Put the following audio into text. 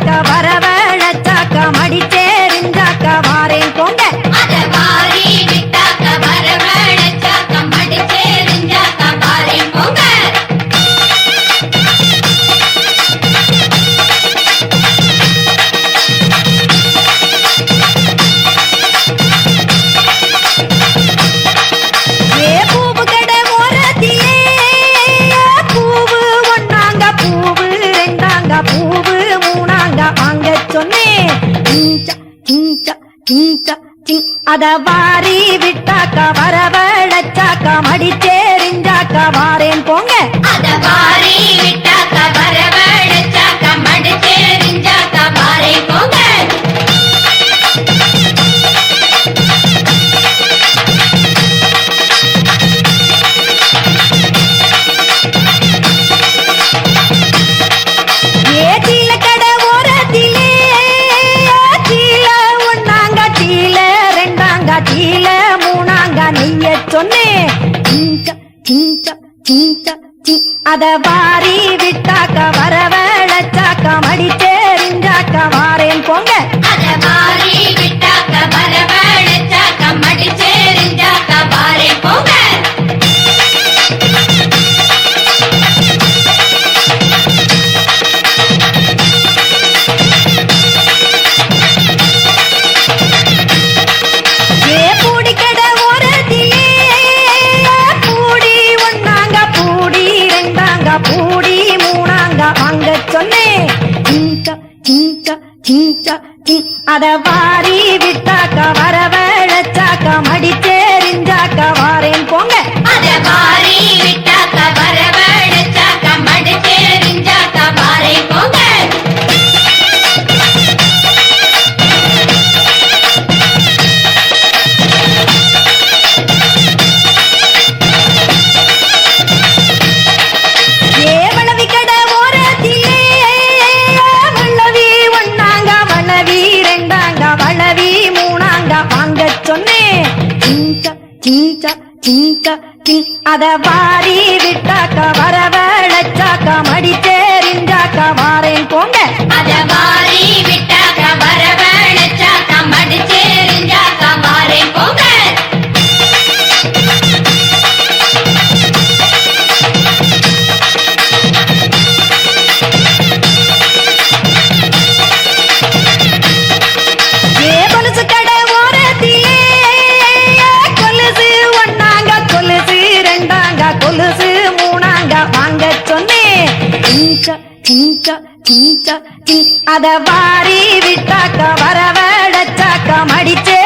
பார்க்க வரவன் அத வாரி விட்டாக்கா வரவழைச்சாக்கா மடிச்சேரிஞ்சாக்கா வாரேன் போங்க சொன்னேன் சிஞ்ச சிஞ்ச அத வாரி விட்டாக்க வரவழைச்சாக்க மடிச்சே அத விட்ட சிஞ்ச சிஞ்ச சிங். அத வாரி விட்டாக்க வரவழை சிஞ்ச சிஞ்ச சிங் அத வாரி விட்டாக்க வரவழைச்சாக்க மடிச்சே